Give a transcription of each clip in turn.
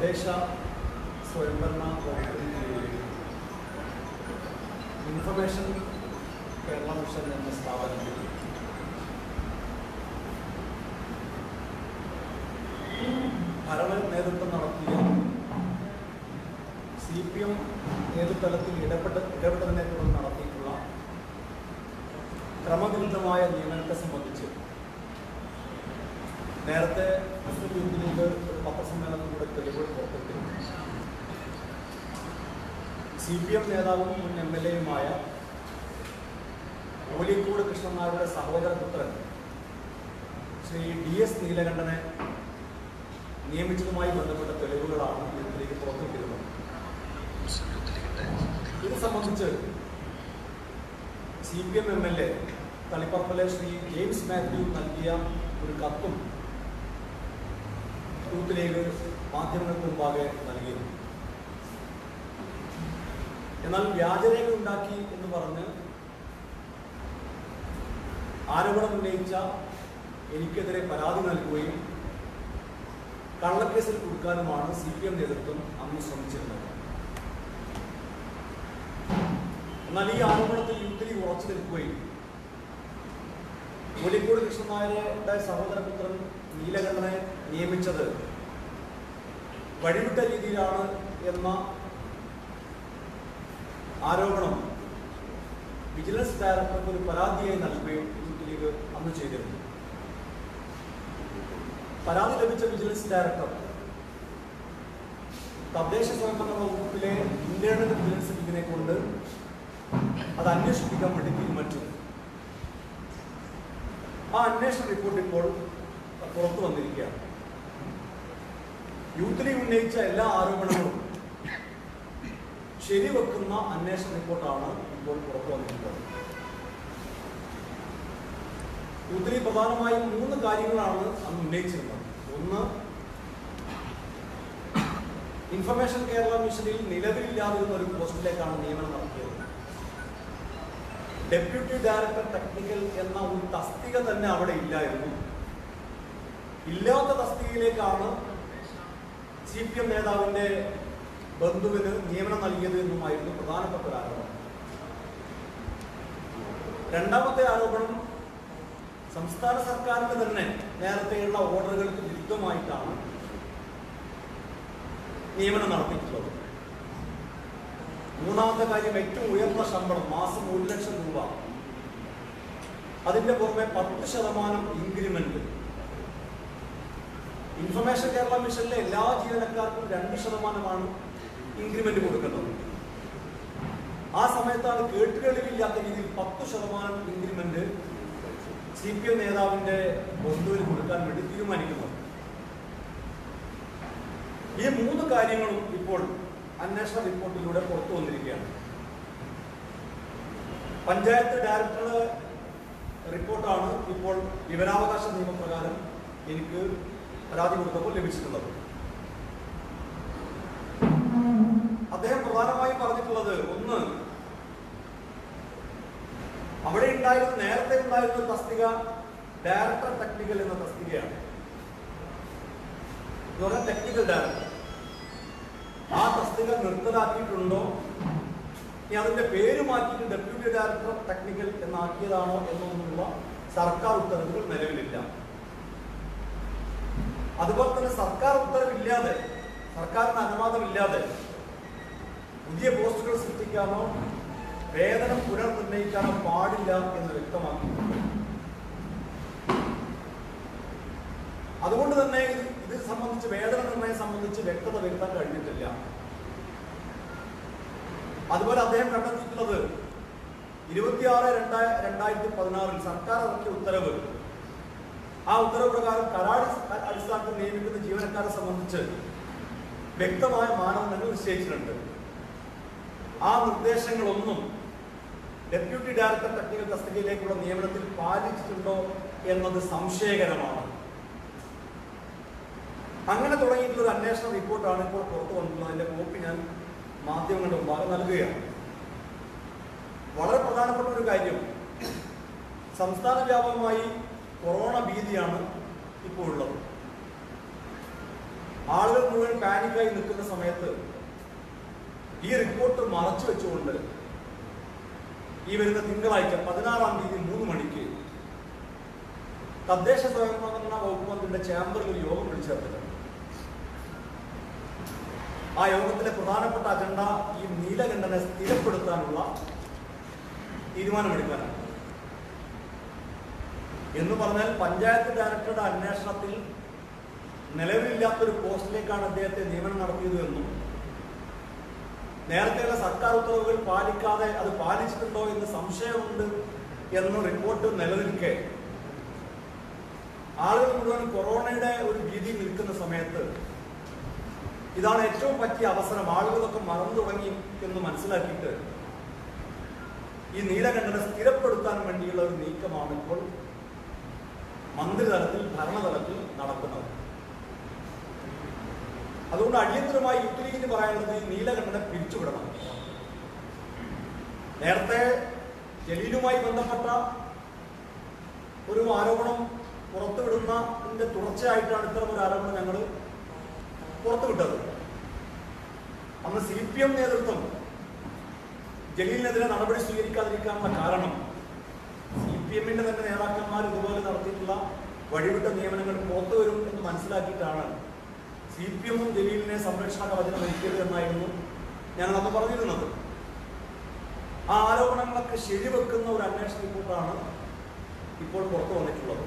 തദ്ദേശ സ്വയംഭരണ information Kerala mission എന്ന സ്ഥാപനത്തിൽ. ഭരണ നേതൃത്വം നടത്തിയ സി പി എം നേതൃത്വത്തിൽ ഇടപെട്ട ഇടപെട്ടതിനെ തുടർന്ന് നടത്തിയിട്ടുള്ള ക്രമവിരുദ്ധമായ നിയമനത്തെ സംബന്ധിച്ച് നേരത്തെ മുസ്ലിം ലീഗ് പത്രസമ്മേളനത്തിലൂടെ തെളിവുകൾ പുറത്തുവിട്ടിരുന്നു സി പി എം നേതാവും മുൻ എം എൽ എയുമായ ഓലിക്കൂട് കൃഷ്ണനായരുടെ സഹോദര പുത്രൻ ശ്രീ ഡി എസ് നീലകണ്ഠനെ നിയമിച്ചതുമായി ബന്ധപ്പെട്ട തെളിവുകളാണ് ഇതിലേക്ക് പുറത്തുവിട്ടിരുന്നത്. ഇത് സംബന്ധിച്ച് C P M M L A തളിപ്പറമ്പിലെ Shri James Mathew നൽകിയ ഒരു കത്തും ലീഗ് മാധ്യമങ്ങൾക്ക് മുമ്പാകെ നൽകിയിരുന്നു എന്നാൽ വ്യാജരേഖ ഉണ്ടാക്കി എന്ന് പറഞ്ഞ് ആരോപണം ഉന്നയിച്ച എനിക്കെതിരെ പരാതി നൽകുകയും കള്ളക്കേസിൽ കൊടുക്കാനുമാണ് സി പി എം നേതൃത്വം അന്ന് ശ്രമിച്ചിരുന്നത്. എന്നാൽ ഈ ആരോപണത്തിൽ ലീഗ് ഉറച്ചു നിൽക്കുകയും കോലിക്കോട് കൃഷ്ണനായരുടെ സഹോദരപുത്രൻ നീലകണ്ഠനെ നിയമിച്ചത് വഴിവിട്ട രീതിയിലാണ് എന്ന ആരോപണം വിജിലൻസ് ഡയറക്ടർക്ക് ഒരു പരാതിയായി നൽകുകയും യൂത്ത് ലീഗ് അന്ന് ചെയ്തിരുന്നു. പരാതി ലഭിച്ച വിജിലൻസ് ഡയറക്ടർ തദ്ദേശ സ്വയംഭരണ വകുപ്പിലെ ഇന്റേണൽ വിജിലൻസ് ലീഗിനെ കൊണ്ട് അത് അന്വേഷിപ്പിക്കാൻ വേണ്ടി തീരുമാനിച്ചു. ആ അന്വേഷണ റിപ്പോർട്ട് ഇപ്പോൾ പുറത്തു വന്നിരിക്കുകയാണ്. യൂത്ത് ലീഗ് ഉന്നയിച്ച എല്ലാ ആരോപണങ്ങളും ശരിവെക്കുന്ന അന്വേഷണ റിപ്പോർട്ടാണ് ഇപ്പോൾ പുറത്തു വന്നിട്ടുള്ളത് യൂത്ത് ലീഗ് പ്രധാനമായും മൂന്ന് കാര്യങ്ങളാണ് അന്ന് ഉന്നയിച്ചിരുന്നത്. ഒന്ന് ഇൻഫർമേഷൻ കേരള മിഷനിൽ നിലവിലില്ലാതിരുന്ന ഒരു പോസ്റ്റിലേക്കാണ് നിയമനം നടത്തിയത്. ഡെപ്യൂട്ടി ഡയറക്ടർ ടെക്നിക്കൽ എന്ന ഒരു തസ്തിക തന്നെ അവിടെ ഇല്ലായിരുന്നു. ഇല്ലാത്ത തസ്തികയിലേക്കാണ് സി പി എം നേതാവിന്റെ ബന്ധുവിന് നിയമനം നൽകിയത് എന്നുമായിരുന്നു പ്രധാനപ്പെട്ട ഒരു ആരോപണം. രണ്ടാമത്തെ ആരോപണം സംസ്ഥാന സർക്കാരിന് തന്നെ നേരത്തെയുള്ള ഓർഡറുകൾക്ക് വിരുദ്ധമായിട്ടാണ് നിയമനം നടത്തിയിട്ടുള്ളത്. മൂന്നാമത്തെ കാര്യം ഏറ്റവും ഉയർന്ന ശമ്പളം മാസം ഒരു ലക്ഷം രൂപ. അതിന്റെ പുറമെ പത്ത് ശതമാനം ഇൻക്രിമെന്റ് ഇൻഫർമേഷൻ കേരള മിഷനിലെ എല്ലാ ജീവനക്കാർക്കും രണ്ട് ശതമാനമാണ് ഇൻക്രിമെന്റ് കൊടുക്കുന്നത്. ആ സമയത്താണ് കേട്ടുകളിവില്ലാത്ത രീതിയിൽ പത്ത് ശതമാനം ഇൻക്രിമെന്റ് സി പി എം നേതാവിന്റെ ബന്ധുവിന് കൊടുക്കാൻ വേണ്ടി തീരുമാനിക്കുന്നത്. ഈ മൂന്ന് കാര്യങ്ങളും ഇപ്പോൾ അന്വേഷണ റിപ്പോർട്ടിലൂടെ പുറത്തു വന്നിരിക്കുകയാണ്. പഞ്ചായത്ത് ഡയറക്ടറുടെ റിപ്പോർട്ടാണ് ഇപ്പോൾ വിവരാവകാശ നിയമപ്രകാരം എനിക്ക് പരാതി കൊടുത്തപ്പോൾ ലഭിച്ചിട്ടുള്ളത്. അദ്ദേഹം പ്രധാനമായും പറഞ്ഞിട്ടുള്ളത് ഒന്ന് അവിടെ ഉണ്ടായിരുന്ന നേരത്തെ ഉണ്ടായിരുന്ന തസ്തിക ഡയറക്ടർ ടെക്നിക്കൽ എന്ന തസ്തികയാണ്. ടെക്നിക്കൽ ഡയറക്ടർ ആ തസ്തിക നിർത്തലാക്കിയിട്ടുണ്ടോ? ഇനി അതിന്റെ പേര് മാറ്റിയിട്ട് ഡെപ്യൂട്ടി ഡയറക്ടർ ടെക്നിക്കൽ എന്നാക്കിയതാണോ എന്നൊന്നുമുള്ള സർക്കാർ ഉത്തരവുകൾ നിലവിലില്ല. അതുപോലെ തന്നെ സർക്കാർ ഉത്തരവില്ലാതെ സർക്കാരിന്റെ അനുവാദമില്ലാതെ പുതിയ പോസ്റ്റുകൾ സൃഷ്ടിക്കാനോ വേതനം പുനർനിർണയിക്കാനോ പാടില്ല എന്ന് വ്യക്തമാക്കി അതുകൊണ്ട് തന്നെ ഇത് സംബന്ധിച്ച് വേതന നിർണയം സംബന്ധിച്ച് വ്യക്തത വരുത്താൻ കഴിഞ്ഞിട്ടില്ല. അതുപോലെ അദ്ദേഹം കണ്ടെത്തിയിട്ടുള്ളത് ഇരുപത്തിയാറ് രണ്ടായ രണ്ടായിരത്തി പതിനാറിൽ സർക്കാർ ഇറക്കിയ ഉത്തരവ് ആ ഉത്തരവ് പ്രകാരം കരാടി അടിസ്ഥാനത്തിൽ നിയമിക്കുന്ന ജീവനക്കാരെ സംബന്ധിച്ച് വ്യക്തമായ മാനദണ്ഡങ്ങൾ നിശ്ചയിച്ചിട്ടുണ്ട്. ആ നിർദ്ദേശങ്ങളൊന്നും ഡെപ്യൂട്ടി ഡയറക്ടർ ടെക്നിക്കൽ തസ്തികയിലേക്കുള്ള നിയമനത്തിൽ പാലിച്ചിട്ടുണ്ടോ എന്നത് സംശയകരമാണ്. അങ്ങനെ തുടങ്ങിയിട്ടുള്ള ഒരു അന്വേഷണ റിപ്പോർട്ടാണ് ഇപ്പോൾ പുറത്തു വന്നിട്ടുള്ളത്. അതിന്റെ കോപ്പി ഞാൻ മാധ്യമങ്ങളുടെ മുമ്പാകെ നൽകുകയാണ്. വളരെ പ്രധാനപ്പെട്ട ഒരു കാര്യം. സംസ്ഥാന വ്യാപകമായി കൊറോണ ഭീതിയാണ് ഇപ്പോൾ ഉള്ളത് ആളുകൾ മുഴുവൻ പാനിക്കായി നിൽക്കുന്ന സമയത്ത് ഈ റിപ്പോർട്ട് മറച്ചു വെച്ചുകൊണ്ട് ഈ വരുന്ന തിങ്കളാഴ്ച പതിനാറാം തീയതി മൂന്ന് മണിക്ക് തദ്ദേശ സ്വയംഭരണ വകുപ്പ് മന്ത്രിയുടെ ചേംബറിൽ ഒരു യോഗം വിളിച്ചു ആ യോഗത്തിലെ പ്രധാനപ്പെട്ട അജണ്ട ഈ നീലകണ്ഠനെ സ്ഥിരപ്പെടുത്താനുള്ള തീരുമാനമെടുക്കാനാണ്. എന്ന് പറഞ്ഞാൽ പഞ്ചായത്ത് ഡയറക്ടറുടെ അന്വേഷണത്തിൽ നിലവിലില്ലാത്തൊരു പോസ്റ്റിലേക്കാണ് അദ്ദേഹത്തെ നിയമനം നടത്തിയത് എന്നും നേരത്തെയുള്ള സർക്കാർ ഉത്തരവുകൾ പാലിക്കാതെ അത് പാലിച്ചിട്ടുണ്ടോ എന്ന് സംശയമുണ്ട് എന്ന് റിപ്പോർട്ട് നിലനിൽക്കെ. ആളുകൾ മുഴുവൻ കൊറോണയുടെ ഒരു ഭീതി നിൽക്കുന്ന സമയത്ത് ഇതാണ് ഏറ്റവും പറ്റിയ അവസരം. ആളുകളൊക്കെ മറന്നു തുടങ്ങി എന്ന് മനസ്സിലാക്കിയിട്ട് ഈ നീലകണ്ഠനെ സ്ഥിരപ്പെടുത്താൻ വേണ്ടിയുള്ള ഒരു നീക്കമാണ് ഇപ്പോൾ മന്ത്രിതലത്തിൽ ഭരണതലത്തിൽ നടക്കുന്നത്. അതുകൊണ്ട് അടിയന്തരമായി യൂത്ത് ലീഗിന് പറയാനുള്ളത് നീലകണ്ഠനെ പിരിച്ചുവിടണം. നേരത്തെ ജലീലുമായി ബന്ധപ്പെട്ട ഒരു ആരോപണം പുറത്തുവിടുന്നതിന്റെ തുടർച്ചയായിട്ടാണ് ഇത്തരം ഒരു ആരോപണം ഞങ്ങൾ പുറത്തുവിട്ടത്. അന്ന് സി പി എം നേതൃത്വം ജലീലിനെതിരെ നടപടി സ്വീകരിക്കാതിരിക്കാനുള്ള കാരണം പി എമ്മിന്റെ തന്നെ നേതാക്കന്മാർ ഇതുപോലെ നടത്തിയിട്ടുള്ള വഴിവിട്ട നിയമനങ്ങൾ പുറത്തു വരും എന്ന് മനസ്സിലാക്കിയിട്ടാണ് സി പി എമ്മും ജലീലിനെ സംരക്ഷണ കവചനം ഒരുക്കിയത് എന്നായിരുന്നു ഞങ്ങൾ അന്ന് പറഞ്ഞിരുന്നത്. ആ ആരോപണങ്ങളൊക്കെ ശരിവെക്കുന്ന ഒരു അന്വേഷണ റിപ്പോർട്ടാണ് ഇപ്പോൾ പുറത്തു വന്നിട്ടുള്ളത്.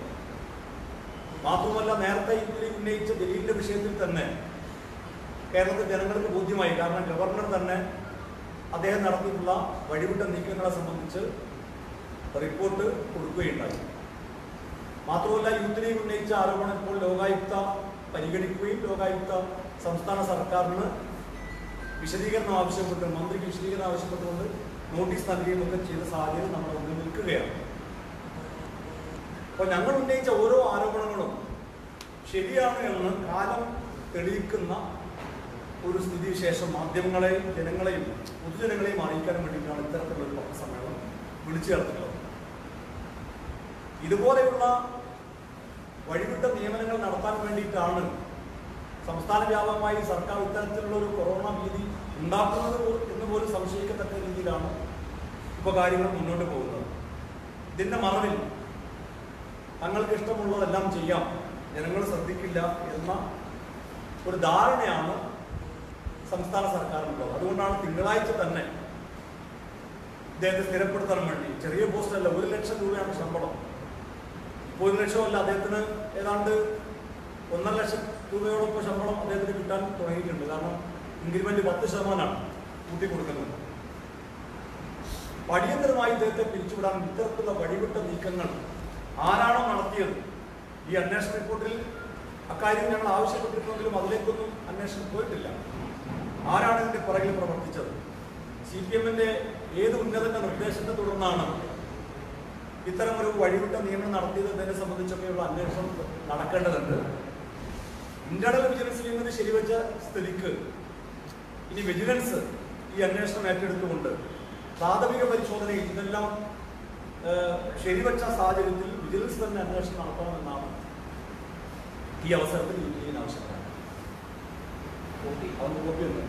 മാത്രമല്ല നേരത്തെ ഇതിൽ ഉന്നയിച്ച ജലീലിന്റെ വിഷയത്തിൽ തന്നെ കേരളത്തിലെ ജനങ്ങൾക്ക് ബോധ്യമായി. കാരണം ഗവർണർ തന്നെ അദ്ദേഹം നടത്തിയിട്ടുള്ള വഴിവിട്ട നീക്കങ്ങളെ സംബന്ധിച്ച് റിപ്പോർട്ട് കൊടുക്കുകയുണ്ടായി. മാത്രമല്ല യൂത്ത് ലീഗ് ഉന്നയിച്ച ആരോപണം ഇപ്പോൾ ലോകായുക്ത പരിഗണിക്കുകയും ലോകായുക്ത സംസ്ഥാന സർക്കാരിന് വിശദീകരണം ആവശ്യപ്പെട്ട് മന്ത്രിക്ക് വിശദീകരണം ആവശ്യപ്പെട്ടുകൊണ്ട് നോട്ടീസ് നൽകുകയും ഒക്കെ ചെയ്ത സാഹചര്യം നമ്മൾ മുന്നിൽ നിൽക്കുകയാണ്. അപ്പോൾ ഞങ്ങൾ ഉന്നയിച്ച ഓരോ ആരോപണങ്ങളും ശരിയാണ് എന്ന് കാലം തെളിയിക്കുന്ന ഒരു സ്ഥിതിവിശേഷം മാധ്യമങ്ങളെയും ജനങ്ങളെയും പൊതുജനങ്ങളെയും അറിയിക്കാൻ വേണ്ടിയിട്ടാണ് ഇത്തരത്തിലുള്ള പത്രസമ്മേളനം വിളിച്ചു ചേർത്തിട്ടുള്ളത്. ഇതുപോലെയുള്ള വഴിവിട്ട നിയമനങ്ങൾ നടത്താൻ വേണ്ടിയിട്ടാണ് സംസ്ഥാന വ്യാപകമായി സർക്കാർ ഇത്തരത്തിലുള്ള ഒരു കൊറോണ ഭീതി ഉണ്ടാക്കുന്നത് എന്ന് പോലും സംശയിക്കത്തക്ക രീതിയിലാണ് ഇപ്പോൾ കാര്യങ്ങൾ മുന്നോട്ട് പോകുന്നത്. ഇതിന്റെ മറവിൽ തങ്ങൾക്ക് ഇഷ്ടമുള്ളതെല്ലാം ചെയ്യാം ജനങ്ങൾ ശ്രദ്ധിക്കില്ല എന്ന ഒരു ധാരണയാണ് സംസ്ഥാന സർക്കാരിനുള്ളത്. അതുകൊണ്ടാണ് തിങ്കളാഴ്ച തന്നെ ഇദ്ദേഹത്തെ സ്ഥിരപ്പെടുത്താൻ വേണ്ടി ചെറിയ പോസ്റ്റല്ല ഒരു ലക്ഷം രൂപയാണ് ശമ്പളം. ഒരു ലക്ഷമല്ല. അദ്ദേഹത്തിന് ഏതാണ്ട് ഒന്നര ലക്ഷം രൂപയോടൊപ്പം ശമ്പളം അദ്ദേഹത്തിന് കിട്ടാൻ തുടങ്ങിയിട്ടുണ്ട്. കാരണം ഇൻക്രിമെന്റ് പത്ത് ശതമാനമാണ് കൂട്ടി കൊടുക്കുന്നത് പടിയന്തരമായി ഇദ്ദേഹത്തെ പിരിച്ചുവിടാൻ ഇത്തരത്തിലുള്ള വഴിവിട്ട നീക്കങ്ങൾ ആരാണോ നടത്തിയത്? ഈ അന്വേഷണ റിപ്പോർട്ടിൽ അക്കാര്യം ഞങ്ങൾ ആവശ്യപ്പെട്ടിട്ടുണ്ടെങ്കിലും അതിലേക്കൊന്നും അന്വേഷണം പോയിട്ടില്ല. ആരാണ് ഇതിന്റെ പുറകിൽ പ്രവർത്തിച്ചത്? സി പി എമ്മിന്റെ ഏത് ഉന്നതന്റെ നിർദ്ദേശത്തെ തുടർന്നാണ് ഇത്തരം ഒരു വഴിവിട്ട നിയമനം നടത്തിയത് എന്നതിനെ സംബന്ധിച്ചൊക്കെയുള്ള അന്വേഷണം നടക്കേണ്ടതുണ്ട്. ഇന്റേണൽ വിജിലൻസ് നിയമനം ശരിവെച്ച സ്ഥിതിക്ക് ഇനി വിജിലൻസ് ഈ അന്വേഷണം ഏറ്റെടുത്തുകൊണ്ട് പ്രാഥമിക പരിശോധനയിൽ ഇതെല്ലാം ശരിവെച്ച സാഹചര്യത്തിൽ വിജിലൻസ് തന്നെ അന്വേഷണം നടത്തണമെന്നാണ് ഈ അവസരത്തിൽ യൂണിയൻ ആവശ്യപ്പെടുന്നത് കോപ്പി അവർക്ക് കോപ്പിയുണ്ട്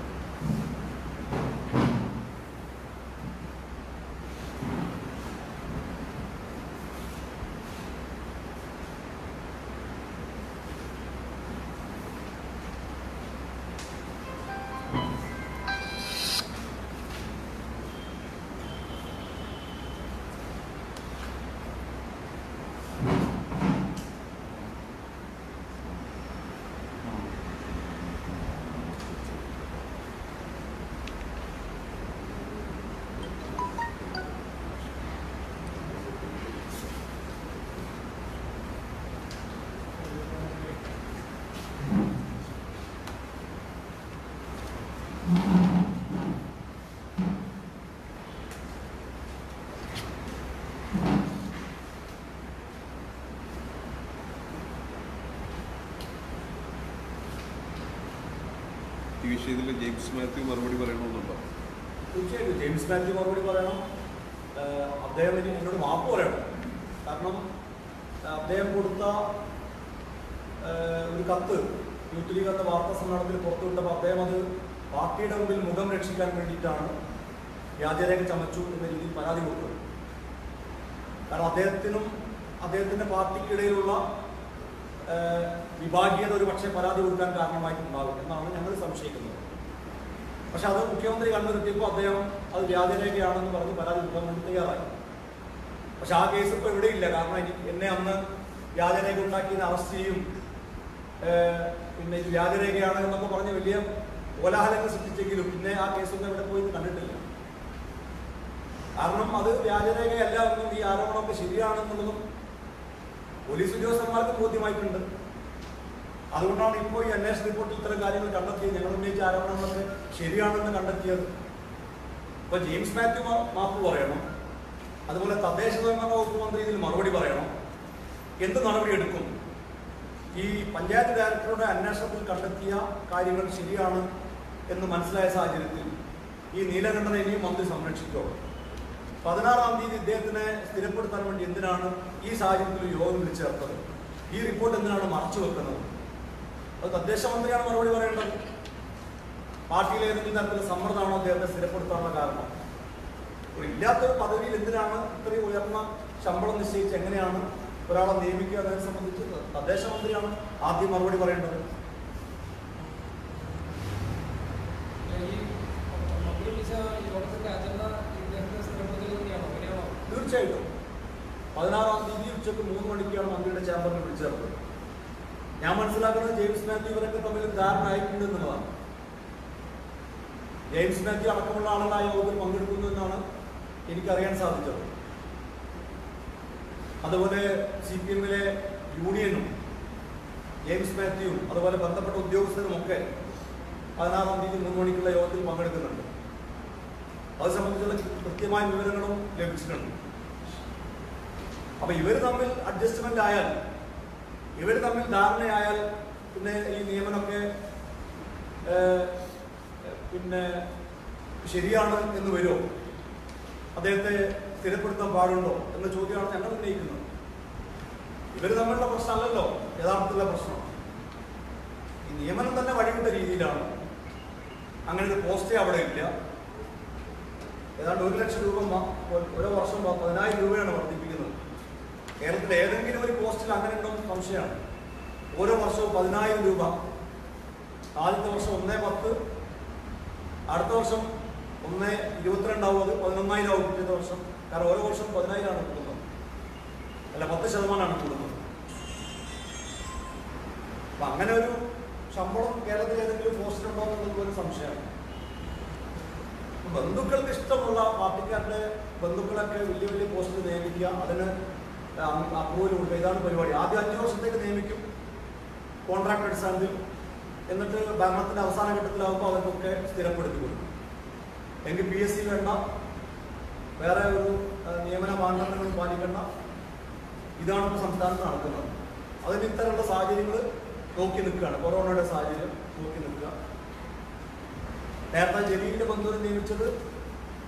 ഈ വിഷയത്തിൽ ജെയിംസ് മാത്യു മറുപടി പറയണമെന്നുണ്ടോ? തീർച്ചയായിട്ടും. ജെയിംസ് മാത്യു മറുപടി പറയണം. അദ്ദേഹം എനിക്ക് എന്നോട് മാപ്പ് പറയണം. കാരണം അദ്ദേഹം കൊടുത്ത ഒരു കത്ത് യൂത്ത് ലീഗ് എന്ന വാർത്താ സമ്മേളനത്തിൽ പുറത്തുവിട്ടപ്പോൾ അദ്ദേഹം അത് പാർട്ടിയുടെ മുമ്പിൽ മുഖം രക്ഷിക്കാൻ വേണ്ടിയിട്ടാണ് വ്യാജരേഖ ചമച്ചു എന്ന രീതിയിൽ പരാതി കൊടുത്തത്. കാരണം അദ്ദേഹത്തിനും അദ്ദേഹത്തിന്റെ പാർട്ടിക്കിടയിലുള്ള വിഭാഗീയത ഒരു പക്ഷേ പരാതി കൊടുക്കാൻ കാരണമായിട്ടുണ്ടാകും എന്നാണ് ഞങ്ങൾ സംശയിക്കുന്നത്. പക്ഷെ അത് മുഖ്യമന്ത്രി കണ്ടുനിർത്തിയപ്പോൾ അദ്ദേഹം അത് വ്യാജരേഖയാണെന്ന് പറഞ്ഞ് പരാതി കൊടുക്കാൻ വേണ്ടി തയ്യാറായി. പക്ഷെ ആ കേസ് ഇപ്പോൾ എവിടെയില്ല കാരണം എനിക്ക് എന്നെ അന്ന് വ്യാജരേഖ ഉണ്ടാക്കി അറസ്റ്റ് ചെയ്യും. പിന്നെ വ്യാജരേഖയാണ് എന്നൊക്കെ പറഞ്ഞ് വലിയ കോലാഹലങ്ങൾ സൃഷ്ടിച്ചെങ്കിലും പിന്നെ ആ കേസൊന്നും എവിടെ പോയി കണ്ടിട്ടില്ല. കാരണം അത് വ്യാജരേഖയല്ല എന്നും ഈ ആരോപണമൊക്കെ ശരിയാണെന്നുള്ളതും പോലീസ് ഉദ്യോഗസ്ഥന്മാർക്ക് ബോധ്യമായിട്ടുണ്ട്. അതുകൊണ്ടാണ് ഇപ്പോൾ ഈ അന്വേഷണ റിപ്പോർട്ടിൽ ഇത്തരം കാര്യങ്ങൾ കണ്ടെത്തിയത്. ഞങ്ങൾ ഉന്നയിച്ച ആരോപണങ്ങളൊക്കെ ശരിയാണെന്ന് കണ്ടെത്തിയത്. ഇപ്പൊ ജെയിംസ് മാത്യു മാപ്പ് പറയണം. അതുപോലെ തദ്ദേശ സ്വയംഭരണ വകുപ്പ് മന്ത്രി ഇതിൽ മറുപടി പറയണം. എന്ത് നടപടി എടുക്കും? ഈ പഞ്ചായത്ത് ഡയറക്ടറുടെ അന്വേഷണത്തിൽ കണ്ടെത്തിയ കാര്യങ്ങൾ ശരിയാണ് എന്ന് മനസ്സിലായ സാഹചര്യത്തിൽ ഈ നീലകണ്ഠനെ ഇനിയും മന്ത്രി സംരക്ഷിക്കോ പതിനാറാം തീയതി ഇദ്ദേഹത്തിനെ സ്ഥിരപ്പെടുത്താൻ വേണ്ടി എന്തിനാണ് ഈ സാഹചര്യത്തിൽ യോഗം വിളിച്ചു ചേർത്തത്? ഈ റിപ്പോർട്ട് എന്തിനാണ് മറച്ചു വെക്കുന്നത്? അത് തദ്ദേശ മന്ത്രിയാണ് മറുപടി പറയേണ്ടത്. പാർട്ടിയിലെ ഏതെങ്കിലും തരത്തിലുള്ള സമ്മർദ്ദമാണോ അദ്ദേഹത്തെ സ്ഥിരപ്പെടുത്താനുള്ള കാരണം? ഇല്ലാത്തൊരു പദവിയിൽ എന്തിനാണ് ഇത്രയും ഉയർന്ന ശമ്പളം നിശ്ചയിച്ച് എങ്ങനെയാണ് ഒരാളെ നിയമിക്കുക എന്നതിനെ സംബന്ധിച്ച് തദ്ദേശ മന്ത്രിയാണ് ആദ്യം മറുപടി പറയേണ്ടത് ഈ മന്ത്രി വിളിച്ച യോഗത്തിന്റെ അജണ്ട ഇദ്ദേഹത്തെ സ്ഥിരപ്പെടുത്തൽ തന്നെയാണോ അങ്ങനെയാണോ തീർച്ചയായിട്ടും. പതിനാറാം തീയതി ഉച്ചയ്ക്ക് മൂന്ന് മണിക്കാണ് മന്ത്രിയുടെ ചേംബറിൽ വിളിച്ചേർത്തത് ഞാൻ മനസ്സിലാക്കുന്നത് ജെയിംസ് മാത്യു ഇവരൊക്കെ തമ്മിൽ ധാരണ ആയിട്ടുണ്ട് എന്നുള്ളതാണ്. ജെയിംസ് മാത്യു അടക്കമുള്ള ആളുകൾ ആ യോഗത്തിൽ പങ്കെടുക്കുന്നു എന്നാണ് എനിക്കറിയാൻ സാധിച്ചത്. അതുപോലെ സി പി എമ്മിലെ യൂണിയനും ജെയിംസ് മാത്യുവും അതുപോലെ ബന്ധപ്പെട്ട ഉദ്യോഗസ്ഥരും ഒക്കെ പതിനാറാം തീയതി മൂന്ന് മണിക്കുള്ള യോഗത്തിൽ പങ്കെടുക്കുന്നുണ്ട്. അത് സംബന്ധിച്ചുള്ള കൃത്യമായ വിവരങ്ങളും ലഭിച്ചിട്ടുണ്ട്. അപ്പൊ ഇവർ തമ്മിൽ അഡ്ജസ്റ്റ്മെന്റ് ആയാൽ ഇവർ തമ്മിൽ ധാരണയായാൽ പിന്നെ ഈ നിയമനമൊക്കെ പിന്നെ ശരിയാണ് എന്ന് വരുമോ? അദ്ദേഹത്തെ സ്ഥിരപ്പെടുത്താൻ പാടുണ്ടോ എന്ന ചോദ്യമാണ് ഞങ്ങൾ ഉന്നയിക്കുന്നത്. ഇവർ തമ്മിലുള്ള പ്രശ്നമല്ലല്ലോ യഥാർത്ഥത്തിലുള്ള പ്രശ്നം. ഈ നിയമനം തന്നെ വഴിവിട്ട രീതിയിലാണ്. അങ്ങനെ ഒരു പോസ്റ്റേ അവിടെ ഇല്ല. ഏതാണ്ട് ഒരു ലക്ഷം രൂപ ഓരോ വർഷം പതിനായിരം രൂപയാണ് വർദ്ധിപ്പിക്കുന്നത് കേരളത്തിലെ ഏതെങ്കിലും ഒരു പോസ്റ്റിൽ അങ്ങനെ ഉണ്ടോ സംശയമാണ്. ഓരോ വർഷവും പതിനായിരം രൂപ. ആദ്യത്തെ വർഷം ഒന്നേ പത്ത് അടുത്ത വർഷം ഒന്ന് ഇരുപത്തിരണ്ടാവും അത് പതിനൊന്നായിരം ആവും പിറ്റത്തെ വർഷം. കാരണം ഓരോ വർഷം പതിനായിരമാണ് കൂടുന്നത്. അല്ല പത്ത് ശതമാനമാണ് കൂടുന്നത്. അപ്പൊ അങ്ങനെ ഒരു ശമ്പളം കേരളത്തിൽ ഏതെങ്കിലും പോസ്റ്റിലുണ്ടോ എന്നുള്ളത് ഒരു സംശയമാണ്. ബന്ധുക്കൾക്ക് ഇഷ്ടമുള്ള പാർട്ടിക്കാരുടെ ബന്ധുക്കളൊക്കെ വലിയ വലിയ പോസ്റ്റിൽ നിയമിക്കുക അതിന് അപ്രൂവൽ കൊടുക്കുക ഇതാണ് പരിപാടി. ആദ്യം അഞ്ച് വർഷത്തേക്ക് നിയമിക്കും കോൺട്രാക്ട് അടിസ്ഥാനത്തിൽ എന്നിട്ട് ഭരണത്തിന്റെ അവസാന ഘട്ടത്തിലാകുമ്പോൾ അവർക്കൊക്കെ സ്ഥിരപ്പെടുത്തി കൊടുക്കും. എങ്കിൽ പി എസ് സി വേണ്ട. വേറെ ഒരു നിയമന മാനദണ്ഡങ്ങൾ പാലിക്കേണ്ട. ഇതാണ് ഇപ്പോൾ സംസ്ഥാനത്ത് നടക്കുന്നത്. അതിന് ഇത്തരമുള്ള സാഹചര്യങ്ങൾ നോക്കി നിൽക്കുകയാണ്. കൊറോണയുടെ സാഹചര്യം നോക്കി നിൽക്കുക. നേരത്തെ ജലീലിന്റെ ബന്ധുവിനെ നിയമിച്ചത്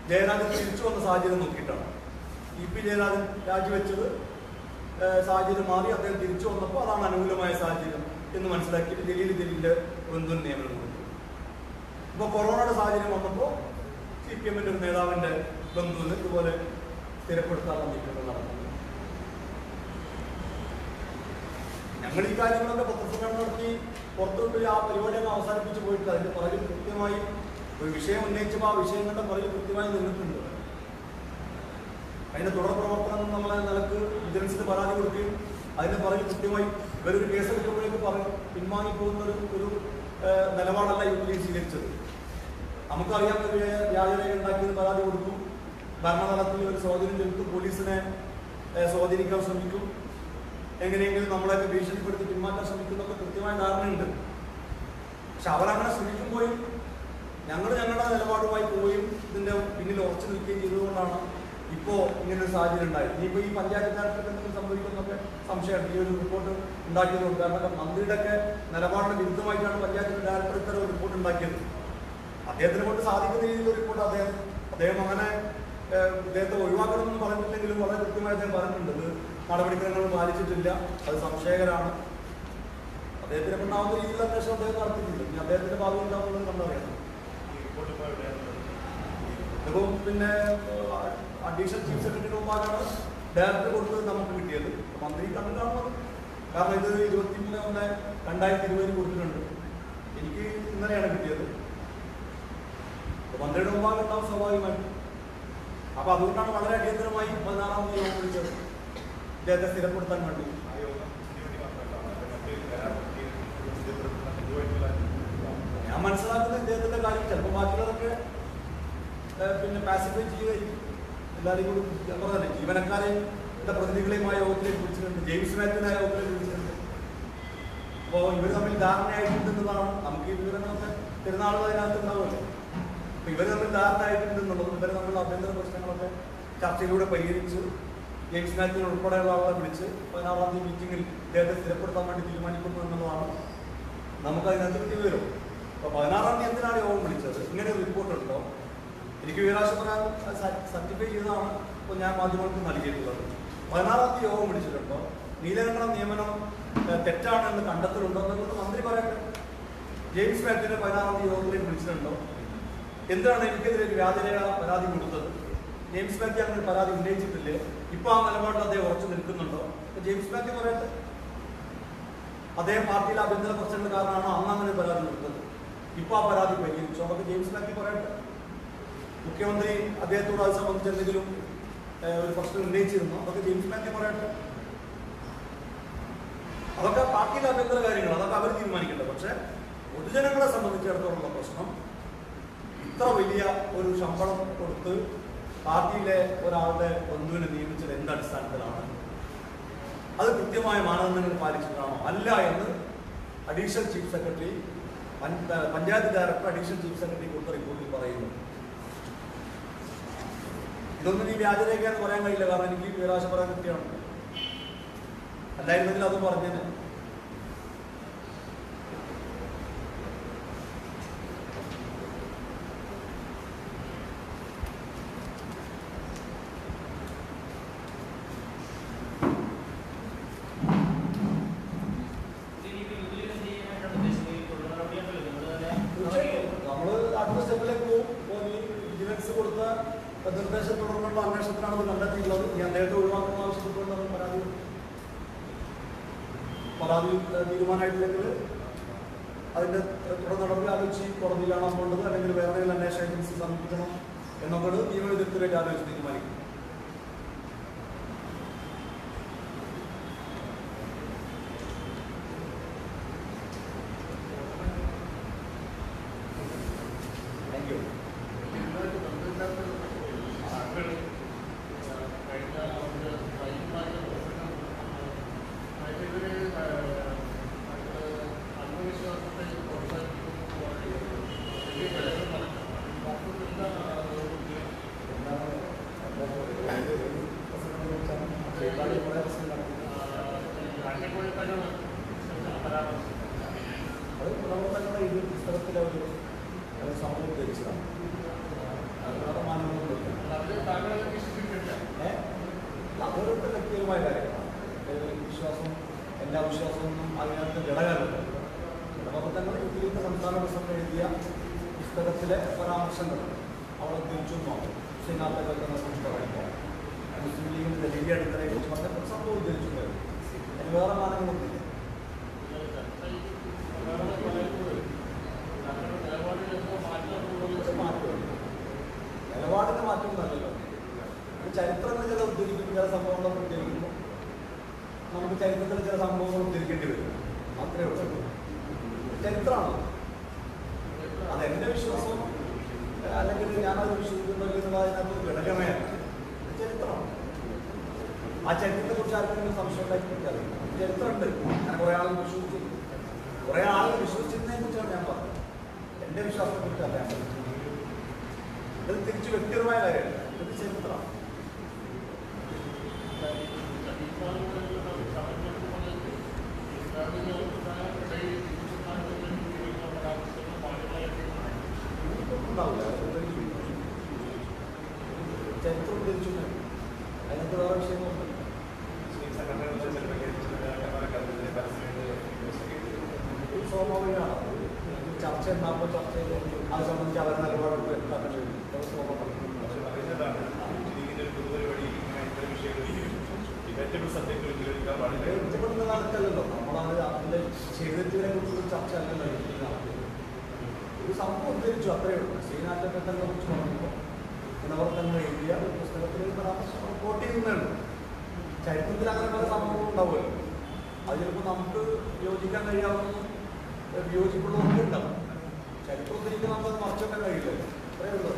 ജയരാജൻ തിരിച്ചു വന്ന സാഹചര്യം നോക്കിയിട്ടാണ്. ഇ പി ജയരാജൻ രാജിവെച്ചത് സാഹചര്യം മാറി അദ്ദേഹം തിരിച്ചു വന്നപ്പോൾ അതാണ് അനുകൂലമായ സാഹചര്യം എന്ന് മനസ്സിലാക്കിയിട്ട് ജലീൽ ജലീലിന്റെ ബന്ധു നിയമനം കൊടുത്തു. ഇപ്പോൾ കൊറോണയുടെ സാഹചര്യം വന്നപ്പോൾ സി പി എമ്മിന്റെ ഒരു നേതാവിന്റെ ബന്ധുവിന് ഇതുപോലെ സ്ഥിരപ്പെടുത്താനുള്ള നീക്കങ്ങൾ നടന്നു ഞങ്ങൾ ഈ കാര്യങ്ങളൊക്കെ പത്രസമ്മേളനം നടത്തി പുറത്തുവിട്ട് ആ പരിപാടി അങ്ങ് അവസാനിപ്പിച്ച് പോയിട്ട് അതിന്റെ പുറകിൽ കൃത്യമായി ഒരു വിഷയം ഉന്നയിച്ചപ്പോൾ ആ വിഷയങ്ങളുടെ പുറകിൽ കൃത്യമായി നിന്നിട്ടുണ്ട്. അതിന്റെ തുടർ പ്രവർത്തനം നമ്മളെ നിലയ്ക്ക് വിജിലൻസിന് പരാതി കൊടുക്കുകയും അതിന് പറഞ്ഞ് കൃത്യമായി ഇവരൊരു കേസ് എടുക്കുമ്പോഴേക്ക് പറയും പിൻവാങ്ങിപ്പോകുന്ന ഒരു ഒരു നിലപാടല്ല ലീഗ് സ്വീകരിച്ചത്. നമുക്കറിയാം വ്യാജരേഖ ഉണ്ടാക്കിയത് പരാതി കൊടുത്തു. ഭരണതലത്തിൽ ഒരു സ്വാധീനം ചെലുത്തും. പോലീസിനെ സ്വാധീനിക്കാൻ ശ്രമിക്കും. എങ്ങനെയെങ്കിലും നമ്മളെയൊക്കെ ഭീഷണിപ്പെടുത്തി പിന്മാറ്റാൻ ശ്രമിക്കുന്നൊക്കെ കൃത്യമായ ധാരണയുണ്ട്. പക്ഷെ അവരങ്ങനെ ശ്രമിക്കുമ്പോഴും ഞങ്ങൾ ഞങ്ങളുടെ നിലപാടുമായി പോവുകയും ഇതിന്റെ പിന്നിൽ ഉറച്ചു നിൽക്കുകയും ചെയ്തതുകൊണ്ടാണ് ഇപ്പോൾ ഇങ്ങനൊരു സാഹചര്യം ഉണ്ടായി. ഇനിയിപ്പോൾ ഈ പഞ്ചായത്ത് തലത്തിലൊക്കെ എന്തെങ്കിലും സംഭവിക്കുന്നൊക്കെ സംശയമാണ് ഈ ഒരു റിപ്പോർട്ട് ഉണ്ടാക്കിയതുകൊണ്ട്. കാരണം മന്ത്രിയുടെ ഒക്കെ നിലപാടിന് വിരുദ്ധമായിട്ടാണ് പഞ്ചായത്ത് ഡയറക്ടർ ഇത്തരം ഒരു റിപ്പോർട്ട് ഉണ്ടാക്കിയത്. അദ്ദേഹത്തിനെ കൊണ്ട് സാധിക്കുന്ന രീതിയിലുള്ള റിപ്പോർട്ട് അദ്ദേഹം അദ്ദേഹം അങ്ങനെ അദ്ദേഹത്തെ ഒഴിവാക്കണമെന്ന് പറഞ്ഞിട്ടില്ലെങ്കിലും വളരെ കൃത്യമായി അദ്ദേഹം പറഞ്ഞിട്ടുണ്ട്. ഇത് നടപടിക്രമങ്ങൾ പാലിച്ചിട്ടില്ല. അത് സംശയകരാണ് അദ്ദേഹത്തിനെ കൊണ്ടാവുന്ന രീതിയിൽ അന്വേഷണം അദ്ദേഹം നടത്തിയിട്ടില്ല ഇനി അദ്ദേഹത്തിന്റെ ഭാഗം ഉണ്ടാവുന്നത് നമ്മളറിയണം. ഇപ്പം പിന്നെ അഡീഷണൽ ചീഫ് സെക്രട്ടറിയുടെ മുമ്പാണ് ഡയറക്ടർ കൊടുത്തത് നമുക്ക് കിട്ടിയത്. മന്ത്രി കണ്ടിട്ടാണ് കാരണം ഇത് ഇരുപത്തി മൂന്ന് ഒന്ന് രണ്ടായിരത്തി ഇരുപതിന് കൊടുത്തിട്ടുണ്ട്. എനിക്ക് ഇന്നലെയാണ് കിട്ടിയത്. മന്ത്രിയുടെ മുമ്പാകെ ഉണ്ടാവും സ്വാഭാവികമായിട്ട് അപ്പൊ അതുകൊണ്ടാണ് വളരെ അടിയന്തരമായി പതിനാറാം തീയതി യോഗം വിളിച്ചത്. ഇദ്ദേഹത്തെ സ്ഥിരപ്പെടുത്താൻ വേണ്ടി. ഞാൻ മനസ്സിലാക്കുന്നത് ഇദ്ദേഹത്തിന്റെ കാര്യം ചിലപ്പോൾ ബാക്കിയുള്ളതൊക്കെ പിന്നെ പാസിഫൈ ചെയ്യുകയായിരിക്കും എല്ലാവരെയും കൂടി ഞാൻ പറഞ്ഞല്ലേ ജീവനക്കാരെ പ്രതിനിധികളെയുമായ യോഗത്തിലേക്ക് വിളിച്ചിട്ടുണ്ട് ജെയിംസ് മാത്യുവിനെ ആ യോഗത്തിലേക്ക് വിളിച്ചിട്ടുണ്ട്. അപ്പോൾ ഇവർ തമ്മിൽ ധാരണയായിട്ടുണ്ടെന്നതാണ് നമുക്ക് ഈ വിവരങ്ങളൊക്കെ പെരുന്നാളുകൾ അതിനകത്ത് ഉണ്ടാവുമല്ലോ അപ്പോൾ ഇവർ തമ്മിൽ ധാരണയായിട്ടുണ്ടെന്നുള്ളതും ഇവർ തമ്മിലുള്ള ആഭ്യന്തര പ്രശ്നങ്ങളൊക്കെ ചർച്ചയിലൂടെ പരിഹരിച്ച് ജെയിംസ് മാത്യുവിനെ ഉൾപ്പെടെയുള്ള ആളുകളെ വിളിച്ച് പതിനാറാം തീയതി മീറ്റിംഗിൽ ഇദ്ദേഹത്തെ സ്ഥിരപ്പെടുത്താൻ വേണ്ടി തീരുമാനിക്കുന്നു എന്നുള്ളതാണ് നമുക്ക് അതിനകത്ത് വിവരം. അപ്പോൾ പതിനാറാം തീയതി എന്തിനാണ് യോഗം വിളിച്ചത്. ഇങ്ങനെ ഒരു റിപ്പോർട്ട് ഉണ്ടോ എനിക്ക് വീരാശപ്രകാരം സർട്ടിഫൈ ചെയ്തതാണ് ഇപ്പോൾ ഞാൻ മാധ്യമങ്ങൾക്ക് നൽകിയിട്ടുള്ളത്. പതിനാറാം തീയതി യോഗം വിളിച്ചിട്ടുണ്ടോ? നീലകണ്ഠ നിയമനം തെറ്റാണ് തെറ്റാണെന്ന് കണ്ടെത്തലുണ്ടോ എന്നുള്ളത് മന്ത്രി പറയട്ടെ. ജെയിംസ് മാത്യുവിനെ പതിനാറാം തീയതി യോഗത്തിലേക്ക് വിളിച്ചിട്ടുണ്ടോ? എന്താണ് എനിക്കെതിരെ ഒരു വ്യാജരേഖ പരാതി കൊടുത്തത്? ജെയിംസ് മാത്യു അങ്ങനെ പരാതി ഉന്നയിച്ചിട്ടില്ലേ? ഇപ്പൊ ആ നിലപാടിൽ അദ്ദേഹം ഉറച്ചു നിൽക്കുന്നുണ്ടോ? അപ്പൊ ജെയിംസ് മാത്യു പറയട്ടെ. അദ്ദേഹം പാർട്ടിയിലെ ആഭ്യന്തര പ്രശ്നങ്ങൾ കാരണമാണ് അന്ന് അങ്ങനെ പരാതി കൊടുത്തത്. ഇപ്പൊ ആ പരാതി പരിഹരിച്ചു. അതൊക്കെ ജെയിംസ് മാത്യു പറയട്ടെ. മുഖ്യമന്ത്രി അദ്ദേഹത്തോട് അത് സംബന്ധിച്ച് എന്തെങ്കിലും ഒരു പ്രശ്നം ഉന്നയിച്ചിരുന്നു? അതൊക്കെ ജെയിംസ് മാത്യു പറയട്ടെ. അതൊക്കെ പാർട്ടിയിലെ അഭ്യന്തര കാര്യങ്ങൾ അതൊക്കെ അവർ തീരുമാനിക്കട്ടെ. പക്ഷെ പൊതുജനങ്ങളെ സംബന്ധിച്ചിടത്തോളം പ്രശ്നം ഇത്ര വലിയ ഒരു ശമ്പളം കൊടുത്ത് പാർട്ടിയിലെ ഒരാളുടെ ബന്ധുവിനെ നിയമിച്ചത് എന്ത് അടിസ്ഥാനത്തിലാണ്? അത് കൃത്യമായ മാനദണ്ഡങ്ങൾ പാലിച്ചിട്ടാണോ? അല്ല എന്ന് additional chief secretary panchayat director additional chief secretary കൊടുത്ത റിപ്പോർട്ടിൽ പറയുന്നു. ഇതൊന്നും ഈ വ്യാജരേഖയെന്ന് പറയാൻ കഴിയില്ല. കാരണം എനിക്ക് വിവരാശ പറയാൻ കൃത്യമാണ്. അല്ലായിരുന്നെങ്കിൽ അത് പറഞ്ഞേനെ നമ്മൾ അടുത്ത സ്റ്റെപ്പിലേക്ക് പോകും ഇപ്പോൾ ഈ വിജിലൻസ് കൊടുത്ത നിർദ്ദേശം അന്വേഷണത്തിനാണ് ഇത് കണ്ടെത്തിയിട്ടുള്ളത്. ഈ അദ്ദേഹത്തെ ഒഴിവാക്കുന്ന ആവശ്യപ്പെട്ടുകൊണ്ടാണ് പരാതി. പരാതി ഏഹ്, തീരുമാനമായിട്ടില്ലെങ്കിൽ അതിന്റെ തുടർ നടപടി ആലോചിച്ച് കോടതിയിലാണോ പോകേണ്ടത് അല്ലെങ്കിൽ വേറെ ഏതെങ്കിലും അന്വേഷണ ഏജൻസി സമീപിക്കണം എന്നൊക്കെ നിയമവിദഗ്ധരെ ആലോചിച്ച് തീരുമാനിക്കും താങ്ക് യു അത് പ്രവർത്തനങ്ങളുടെ ഈ പുസ്തകത്തിലെ ഒരു ഒരു സംഭവം ഉദ്ദേശിച്ചതാണ് അത് വേറെ മാനദണ്ഡമൊന്നുമില്ല ഏഹ്? അതൊരു വ്യക്തിപരമായ കാര്യമാണ് ഏത് വിശ്വാസം എല്ലാ വിശ്വാസമൊന്നും അതിനകത്ത് ഘടകമല്ല ഘടകത്തങ്ങൾ ഇതിൽ സംസ്ഥാന പ്രസിഡന്റ് എഴുതിയ പുസ്തകത്തിലെ പരാമർശങ്ങൾ അവിടെ തിരിച്ചു നോക്കും ശ്രീനാഥ എന്ന പുസ്തകം മുസ്ലിം ചരിത്രത്തിൽ ചില സംഭവങ്ങൾ ഉദ്ധരിക്കേണ്ടി വരും. അത്രേ ഉള്ളൂ. ചരിത്രമാണ് അത് എന്റെ വിശ്വാസം അല്ലെങ്കിൽ ഞാനത് വിശ്വസിക്കുന്നു എന്നുള്ള അതിനകത്ത് ഘടകമേ അല്ല. ഇത് ചരിത്രമാണ് ആ ചരിത്രത്തെ കുറിച്ച് ആർക്കെങ്കിലും സംശയം ഉണ്ടാക്കി എനിക്കറിയാം. ചരിത്രമുണ്ട് ഞാൻ കുറേ ആളുകൾ വിശ്വസിച്ചു കുറേ ആളുകൾ വിശ്വസിച്ചതിനെ കുറിച്ചാണ് ഞാൻ പറഞ്ഞത് എന്റെ വിശ്വാസത്തെ കുറിച്ച് അറിയാൻ ഇത് തിരിച്ച് വ്യക്തിപരമായ കാര്യമല്ല ഇത് ചരിത്രമാണ് ഉണ്ടാവില്ല ചരിത്രം തിരിച്ചു അതിനകത്ത് വേറെ വിഷയങ്ങളുണ്ട് സ്വാഭാവികമാണ് അത് ചർച്ച ഉണ്ടാകുമ്പോൾ ചർച്ച ചെയ്ത് അത് സംബന്ധിച്ച് അവരുടെ നിലപാട് വ്യക്തമാക്കാൻ കഴിയും അത് സ്വാഭാവികം പക്ഷെ പറയുന്നതാണ് ഇതിങ്ങനെ ഒരു പൊതുപരിപാടി ഇങ്ങനെ ഇത്തരം വിഷയങ്ങൾ ഡിബേറ്റബിൾ സബ്ജക്റ്റുകൾ ഉപയോഗിക്കാൻ പാടില്ല ബന്ധപ്പെടുന്ന നടക്കല്ലല്ലോ നമ്മളത് അതിന്റെ ചെയ്തിട്ടിനെ കുറിച്ചുള്ള ചർച്ച അല്ലല്ലോ ഇതിൽ നടത്തിയത്. സംഭവം ഉദ്ധരിച്ചു അത്രയേ ഉള്ളൂ. ശ്രീനാഥത്തെ തന്നെ കുറിച്ച് എന്നവർ തന്നെ എഴുതിയ ഒരു പുസ്തകത്തിൽ റിപ്പോർട്ട് ചെയ്യുന്നുണ്ട്. ചരിത്രത്തിൽ അങ്ങനെ പല സംഭവങ്ങളും ഉണ്ടാവുമല്ലോ. അത് ചിലപ്പോൾ നമുക്ക് യോജിക്കാൻ കഴിയാവുന്ന വിയോജിപ്പുള്ളതൊക്കെ ഉണ്ടാവും. ചരിത്രത്തിലേക്ക് നമുക്ക് മറച്ചൊക്കെ കഴിയില്ല. അത്രയേ ഉള്ളൂ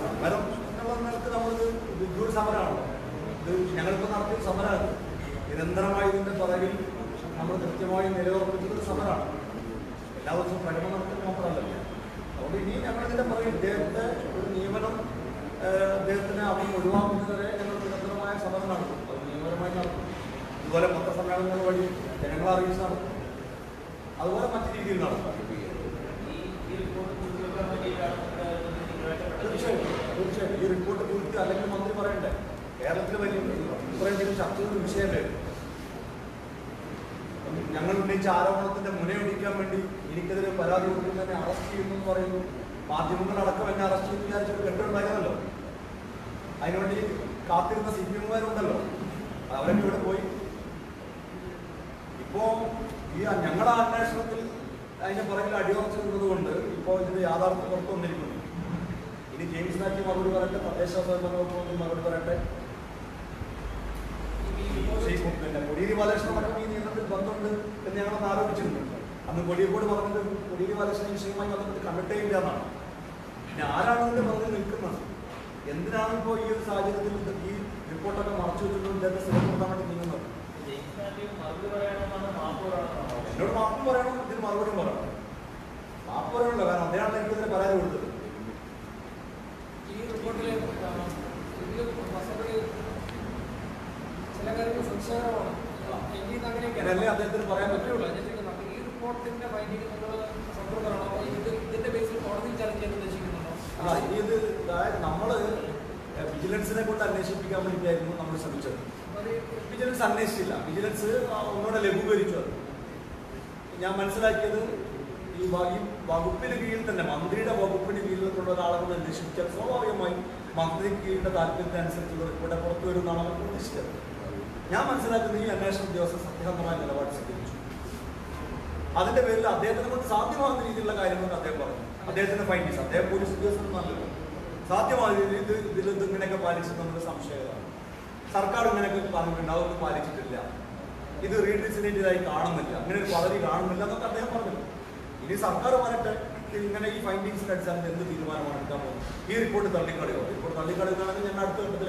സമരം എന്നുള്ള നിലയ്ക്ക് നമ്മളിത് വിദ്യൂർ സമരമാണ് ഇത് ഞങ്ങളിപ്പോൾ നടത്തിയ സമരമാണ് നിരന്തരമായി ഇതിന്റെ പിറകിൽ നമ്മൾ കൃത്യമായി നിലയുറപ്പിച്ചത് സമരാണ് എല്ലാ ദിവസവും പരമ നടത്തി മാത്രമല്ല. അതുകൊണ്ട് ഇനി ഞങ്ങൾ ഇതിന്റെ പിറകിൽ ഇദ്ദേഹത്തെ ഒരു നിയമനം അദ്ദേഹത്തിനെ അവിടെ ഒഴിവാക്കുന്നതുവരെ ഞങ്ങൾ നിരന്തരമായ സമരം നടത്തും. അത് നിയമപരമായി നടത്തും. ഇതുപോലെ പത്രസമ്മേളനങ്ങൾ വഴി ജനങ്ങളെ അറിയിച്ച് നടത്തും. അതുപോലെ മറ്റു രീതിയിൽ നടത്തും. തീർച്ചയായും തീർച്ചയായിട്ടും. ഈ റിപ്പോർട്ട് കുറിച്ച് അല്ലെങ്കിൽ മന്ത്രി പറയണ്ടേ? കേരളത്തിൽ വലിയ ഇത്രയും ചർച്ച ചെയ്ത വിഷയമല്ലേ? ഞങ്ങൾ ഉന്നയിച്ച ആരോപണത്തിന്റെ മുനയൊടിക്കാൻ വേണ്ടി എനിക്കെതിരെ പരാതി കൊടുക്കുന്ന തന്നെ അറസ്റ്റ് ചെയ്യുന്നു എന്ന് പറയുന്നു. മാധ്യമങ്ങളടക്കം എന്നെ അറസ്റ്റ് ചെയ്ത് വിചാരിച്ചൊരു കെട്ടുണ്ടായിരുന്നല്ലോ അതിനുവേണ്ടി കാത്തിരുന്ന സി പി എമ്മുകാരുണ്ടല്ലോ അവരൊക്കെ ഇവിടെ പോയി. ഇപ്പോ ഈ ഞങ്ങളുടെ അന്വേഷണത്തിൽ അതിന്റെ പുറകിൽ അടിയുറച്ചു നിന്നത് കൊണ്ട് ഇപ്പോൾ ഇതിന്റെ യാഥാർത്ഥ്യം പുറത്തു വന്നിരിക്കുന്നു. ഇനി ജെയിംസ് മാത്യു മറുപടി പറയട്ടെ തദ്ദേശ സ്വയംഭരണ വകുപ്പ് മറുപടി പറയട്ടെ ശ്രീ പിന്നെ കൊടിയേരി ബാലകൃഷ്ണൻ എന്ന് ഞങ്ങളൊന്ന് ആരോപിച്ചിരുന്നു അന്ന് കൊടിയക്കോട് പറഞ്ഞത് കൊടിയേരി ബാലകൃഷ്ണൻ വിഷയമായി ബന്ധപ്പെട്ട് കണ്ടിട്ടേ ഇല്ല എന്നാണ്. പിന്നെ ആരാണ് ഇതിന്റെ പറഞ്ഞ് നിൽക്കുന്നത്? എന്തിനാണ് ഇപ്പോൾ ഈ ഒരു സാഹചര്യത്തിൽ ഈ റിപ്പോർട്ടൊക്കെ മറച്ചു വെച്ചിട്ടും ഇദ്ദേഹത്തെ നീങ്ങുന്നത് എന്നോട് മാപ്പ് പറയണം ഇതിന് മറുപടിയും പറയണം. മാപ്പ് പറയണല്ലോ കാരണം അദ്ദേഹമാണ് ഇതിന് പരാതി കൊടുത്തത്. ചില കാര്യങ്ങൾ സംശയകരമാണ്. അങ്ങനെയല്ലേ അദ്ദേഹത്തിന് പറയാൻ പറ്റുള്ളൂ? ഈ റിപ്പോർട്ടിന്റെ ഫൈൻഡിങ് നിങ്ങൾ സംതൃപ്തരാണോ ഇത് ഇതിന്റെ ബേസിൽ കോടതിയിൽ ചലഞ്ച് ചെയ്യാൻ ഉദ്ദേശിക്കുന്നുണ്ടോ? ആ ഇത് നമ്മൾ വിജിലൻസിനെ കൊണ്ട് അന്വേഷിപ്പിക്കാൻ വേണ്ടിയിട്ടായിരുന്നു നമ്മൾ ശ്രമിച്ചത്. വിജിലൻസ് അന്വേഷിച്ചില്ല. വിജിലൻസ് ഒന്നുകൂടെ ലഘൂകരിച്ചു അത്. ഞാൻ മനസ്സിലാക്കിയത് ഈ വകുപ്പിന് കീഴിൽ തന്നെ മന്ത്രിയുടെ വകുപ്പിന് കീഴിലുള്ള ഒരാളെ കൊണ്ട് അന്വേഷിപ്പിച്ചാൽ സ്വാഭാവികമായി മന്ത്രി കീഴിലെ താല്പര്യത്തിനനുസരിച്ചുള്ള റിപ്പോർട്ട് പുറത്തു വരുന്നതാണ് അവർ പ്രതീക്ഷിച്ചത്. ഞാൻ മനസ്സിലാക്കുന്ന ഈ അന്വേഷണ ഉദ്യോഗസ്ഥർ സത്യസന്ധമായ നിലപാട് സ്വീകരിച്ചു. അതിന്റെ പേരിൽ അദ്ദേഹത്തിന് കൊണ്ട് സാധ്യമാകുന്ന രീതിയിലുള്ള കാര്യങ്ങളൊക്കെ അദ്ദേഹം പറഞ്ഞു. അദ്ദേഹത്തിന്റെ ഫൈൻഡിങ്സ് അദ്ദേഹം പോലീസ് ഉദ്യോഗസ്ഥനൊന്നല്ലോ സാധ്യമായ രീതിയിൽ ഇത് ഇതിൽ ഇതിങ്ങനെയൊക്കെ പാലിച്ചത് നമ്മുടെ സംശയമാണ് സർക്കാർ ഇങ്ങനെയൊക്കെ പറഞ്ഞിട്ടുണ്ട്. അതൊന്നും പാലിച്ചിട്ടില്ല. ഇത് റീഡിസിനേറ്റഡായി കാണുന്നില്ല. അങ്ങനെ ഒരു പദവി കാണുന്നില്ല എന്നൊക്കെ അദ്ദേഹം പറഞ്ഞു. ഇനി സർക്കാർ പറയട്ടെ ഇങ്ങനെ ഈ ഫൈൻഡിങ്സിന്റെ അടിസ്ഥാനത്തിൽ എന്ത് തീരുമാനമാണ് എടുക്കാൻ പോകുന്നത്? ഈ റിപ്പോർട്ട് തള്ളിക്കളയോ റിപ്പോർട്ട് തള്ളിക്കളയുകയാണെങ്കിൽ ഞാൻ അടുത്ത ഘട്ടത്തിൽ